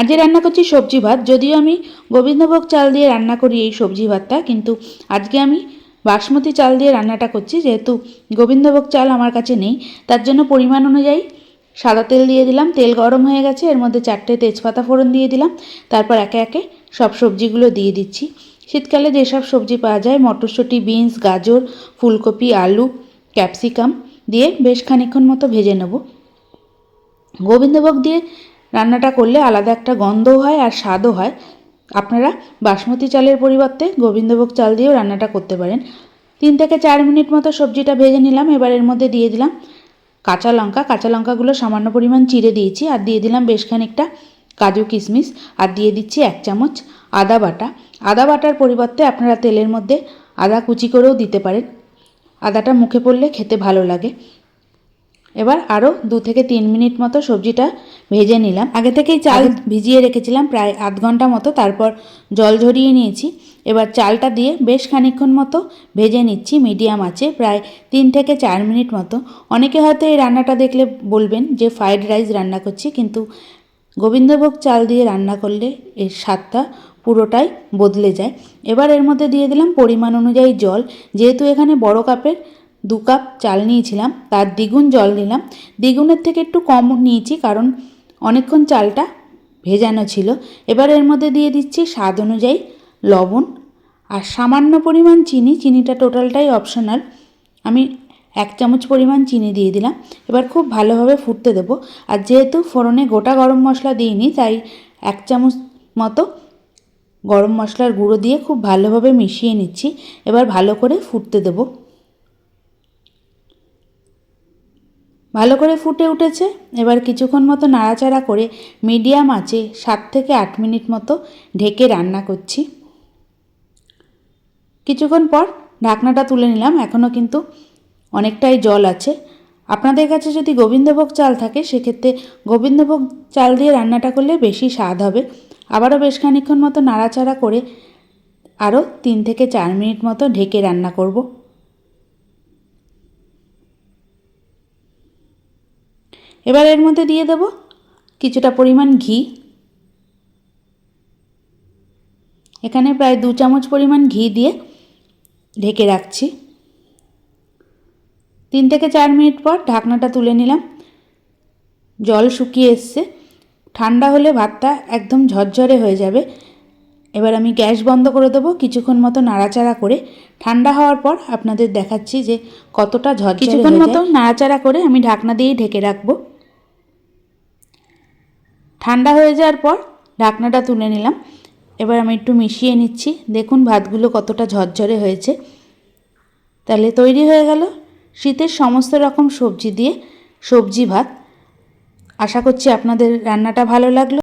আজকে রান্না করছি সবজি ভাত, যদিও আমি গোবিন্দভোগ চাল দিয়ে রান্না করি এই সবজি ভাতটা, কিন্তু আজকে আমি বাসমতি চাল দিয়ে রান্নাটা করছি, যেহেতু গোবিন্দভোগ চাল আমার কাছে নেই, তার জন্য পরিমাণ অনুযায়ী সাদা তেল দিয়ে দিলাম, তেল গরম হয়ে গেছে, এর মধ্যে চারটে তেজপাতা ফোড়ন দিয়ে দিলাম, তারপর একে একে সব সবজিগুলো দিয়ে দিচ্ছি। শীতকালে যেসব সবজি পাওয়া যায়, মটরশুঁটি, বিনস, গাজর, ফুলকপি, আলু, ক্যাপসিকাম দিয়ে বেশ খানিক্ষণ মতো ভেজে নেব। গোবিন্দভোগ দিয়ে রান্নাটা করলে আলাদা একটা গন্ধও হয় আর স্বাদও হয়। আপনারা বাসমতি চালের পরিবর্তে গোবিন্দভোগ চাল দিয়েও রান্নাটা করতে পারেন। তিন থেকে চার মিনিট মতো সবজিটা ভেজে নিলাম, এবার এর মধ্যে দিয়ে দিলাম কাঁচা লঙ্কা। কাঁচা লঙ্কাগুলো সামান্য পরিমাণ চিড়ে দিয়েছি আর দিয়ে দিলাম বেশ খানিকটা কাজু কিশমিশ আর দিয়ে দিচ্ছি এক চামচ আদা বাটা। আদা বাটার পরিবর্তে আপনারা তেলের মধ্যে আদা কুচি করেও দিতে পারেন। আদাটা মুখে পড়লে খেতে ভালো লাগে। এবার আরও দু থেকে তিন মিনিট মতো সবজিটা ভেজে নিলাম। আগে থেকেই চাল ভিজিয়ে রেখেছিলাম প্রায় আধ ঘণ্টা মতো তারপর জল ঝরিয়ে নিয়েছি। এবার চালটা দিয়ে বেশ খানিক্ষণ মতো ভেজে নিচ্ছি মিডিয়াম আছে প্রায় তিন থেকে চার মিনিট মতো। অনেকে হয়তো এই রান্নাটা দেখলে বলবেন যে ফ্রাইড রাইস রান্না করছি কিন্তু গোবিন্দভোগ চাল দিয়ে রান্না করলে এর স্বাদটা পুরোটাই বদলে যায়। এবার এর মধ্যে দিয়ে দিলাম পরিমাণ অনুযায়ী জল যেহেতু এখানে বড় কাপের দু কাপ চাল নিয়েছিলাম, তার দ্বিগুণ জল নিলাম। দ্বিগুণের থেকে একটু কম নিয়েছি কারণ অনেকক্ষণ চালটা ভেজানো ছিল। এবার এর মধ্যে দিয়ে দিচ্ছি স্বাদ অনুযায়ী লবণ আর সামান্য পরিমাণ চিনি। চিনিটা টোটালটাই অপশনাল। আমি এক চামচ পরিমাণ চিনি দিয়ে দিলাম। এবার খুব ভালোভাবে ফুটতে দেবো। আর যেহেতু ফোড়নে গোটা গরম মশলা দিইনি, তাই এক চামচ মতো গরম মশলার গুঁড়ো দিয়ে খুব ভালোভাবে মিশিয়ে নিচ্ছি। এবার ভালো করে ফুটতে দেবো। ভালো করে ফুটে উঠেছে। এবার কিছুক্ষণ মতো নাড়াচাড়া করে মিডিয়াম আঁচে সাত থেকে আট মিনিট মতো ঢেকে রান্না করছি। কিছুক্ষণ পর ঢাকনাটা তুলে নিলাম। এখনও কিন্তু অনেকটাই জল আছে। আপনাদের কাছে যদি গোবিন্দভোগ চাল থাকে, সেক্ষেত্রে গোবিন্দভোগ চাল দিয়ে রান্নাটা করলে বেশি স্বাদ হবে। আবারও বেশ খানিক্ষণ মতো নাড়াচাড়া করে আরও তিন থেকে চার মিনিট মতো ঢেকে রান্না করব। এবার এর মধ্যে দিয়ে দেব কিছুটা পরিমাণ ঘি। এখানে প্রায় দু চামচ পরিমাণ ঘি দিয়ে ঢেকে রাখছি। তিন থেকে চার মিনিট পর ঢাকনাটা তুলে নিলাম। জল শুকিয়ে এসছে। ঠান্ডা হলে ভাতটা একদম ঝরঝরে হয়ে যাবে। এবার আমি গ্যাস বন্ধ করে দেবো কিছুক্ষণ মতো নাড়াচাড়া করে। ঠান্ডা হওয়ার পর আপনাদের দেখাচ্ছি যে কতটা ঝরঝরে কিছুক্ষণ মতো নাড়াচাড়া করে আমি ঢাকনা দিয়ে ঢেকে রাখব। ঠান্ডা হয়ে যাওয়ার পর ঢাকনাটা তুলে নিলাম। এবার আমি একটু মিশিয়ে নিচ্ছি। দেখুন ভাতগুলো কতটা ঝরঝরে হয়েছে। তাহলে তৈরি হয়ে গেল শীতের সমস্ত রকম সবজি দিয়ে সবজি ভাত। আশা করছি আপনাদের রান্নাটা ভালো লাগল।